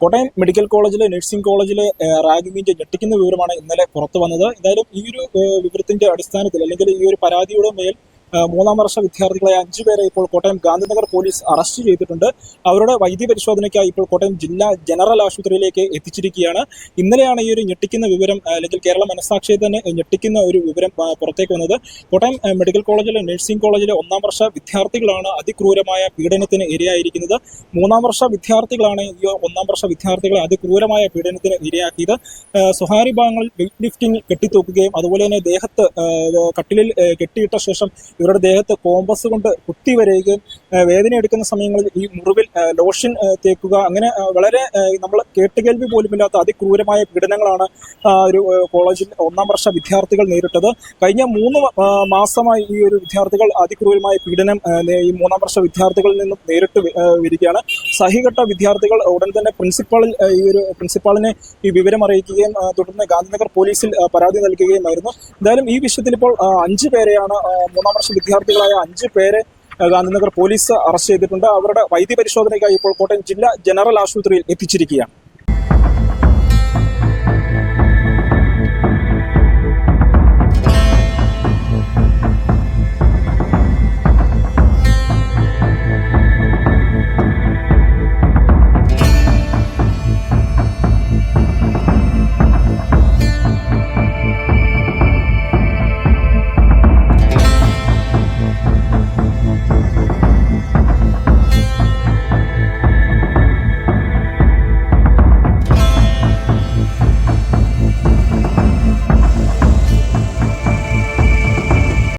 Kottayam medical കോളേജിലെ nursing കോളേജിലെ റാഗിങ്ങിന്റെ ഞെട്ടിക്കുന്ന വിവരമാണ് ഇന്നലെ പുറത്തു വന്നത്. എന്തായാലും ഈ ഒരു വിവരത്തിന്റെ അടിസ്ഥാനത്തിൽ അല്ലെങ്കിൽ ഈ ഒരു പരാതിയുടെ മേൽ മൂന്നാം വർഷ വിദ്യാർത്ഥികളായ അഞ്ചു പേരെ ഇപ്പോൾ കോട്ടയം ഗാന്ധിനഗർ പോലീസ് അറസ്റ്റ് ചെയ്തിട്ടുണ്ട്. അവരുടെ വൈദ്യ പരിശോധനയ്ക്കായി ഇപ്പോൾ കോട്ടയം ജില്ലാ ജനറൽ ആശുപത്രിയിലേക്ക് എത്തിച്ചിരിക്കുകയാണ്. ഇന്നലെയാണ് ഈ ഒരു ഞെട്ടിക്കുന്ന വിവരം അല്ലെങ്കിൽ കേരള മനസാക്ഷിയെ തന്നെ ഞെട്ടിക്കുന്ന ഒരു വിവരം പുറത്തേക്ക് വന്നത്. കോട്ടയം മെഡിക്കൽ കോളേജിലെ നഴ്സിംഗ് കോളേജിലെ ഒന്നാം വർഷ വിദ്യാർത്ഥികളാണ് അതിക്രൂരമായ പീഡനത്തിന് ഇരയായിരിക്കുന്നത്. മൂന്നാം വർഷ വിദ്യാർത്ഥികളാണ് ഈ ഒന്നാം വർഷ വിദ്യാർത്ഥികളെ അതിക്രൂരമായ പീഡനത്തിന് ഇരയാക്കിയത്. സ്വകാര്യ ഭാഗങ്ങളിൽ വെയിറ്റ് ലിഫ്റ്റിംഗ് കെട്ടിത്തൂക്കുകയും അതുപോലെ തന്നെ ദേഹത്ത് കട്ടിലിൽ കെട്ടിയിട്ട ശേഷം ഇവരുടെ ദേഹത്ത് കോമ്പസ് കൊണ്ട് കുത്തി വരികയും വേദന എടുക്കുന്ന സമയങ്ങളിൽ ഈ മുറിവിൽ ലോഷൻ തേക്കുക അങ്ങനെ വളരെ നമ്മൾ കേട്ടുകേൾവി പോലുമില്ലാത്ത അതിക്രൂരമായ പീഡനങ്ങളാണ് ഒരു കോളേജിൽ ഒന്നാം വർഷ വിദ്യാർത്ഥികൾ നേരിട്ടത്. കഴിഞ്ഞ മൂന്ന് മാസമായി ഈ ഒരു വിദ്യാർത്ഥികൾ അതിക്രൂരമായ പീഡനം ഈ മൂന്നാം വർഷ വിദ്യാർത്ഥികളിൽ നിന്നും നേരിട്ട് വരികയാണ്. സഹികെട്ട വിദ്യാർത്ഥികൾ ഉടൻ തന്നെ പ്രിൻസിപ്പാളിൽ ഈ ഒരു പ്രിൻസിപ്പാളിനെ ഈ വിവരം അറിയിക്കുകയും തുടർന്ന് ഗാന്ധിനഗർ പോലീസിൽ പരാതി നൽകുകയുമായിരുന്നു. എന്തായാലും ഈ വിഷയത്തിൽ ഇപ്പോൾ അഞ്ച് പേരെയാണ് മൂന്നാം വർഷ വിദ്യാർത്ഥികളായ അഞ്ച് പേരെ ഗാന്ധിനഗർ പോലീസ് അറസ്റ്റ് ചെയ്തിട്ടുണ്ട്. അവരുടെ വൈദ്യ പരിശോധനയ്ക്കായി ഇപ്പോൾ കോട്ടയം ജില്ലാ ജനറൽ ആശുപത്രിയിൽ എത്തിച്ചിരിക്കുകയാണ്.